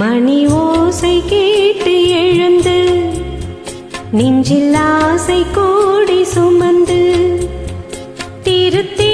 மணி ஓசை கேட்டு எழுந்து நெஞ்சில் ஆசை கோடி சுமந்து திருத்தி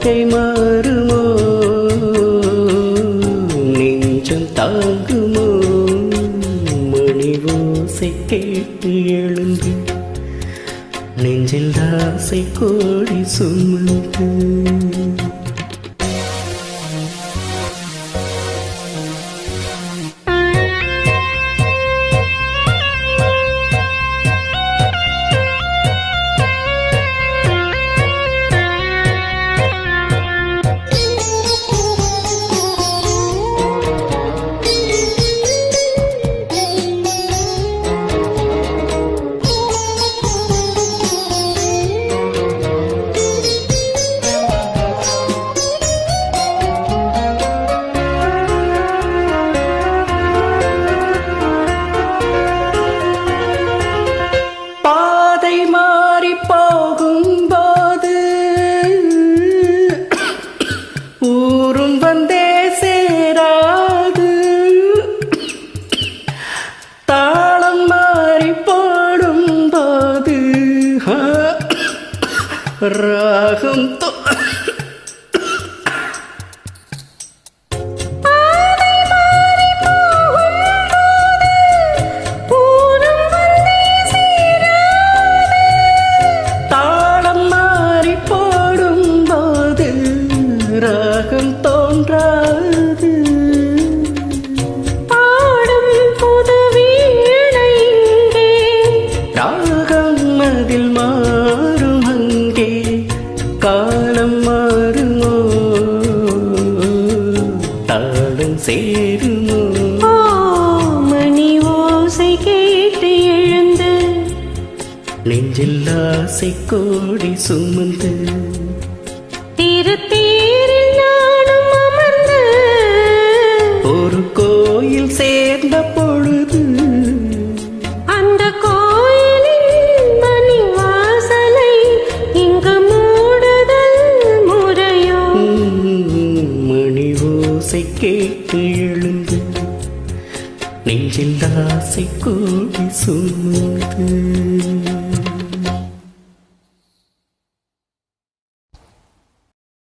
வாழ்க்கை மாறுமோ? நெஞ்சம் தாங்குமோ? மணி ஓசை கேட்டு எழுந்து நெஞ்சில் தாசை கோடி சுமந்து Рахом! то சேருமோ? மணி ஓசை கேட்டு எழுந்து. நெஞ்சில் ஆசை கோடி சுமந்து. திருத்தேரில் நானும் அமர்ந்து. ஒரு கோயில் சேர்ந்த பொழுது கேட்டு எழுந்து நெஞ்சில் ஆசை கூடி சுமந்து.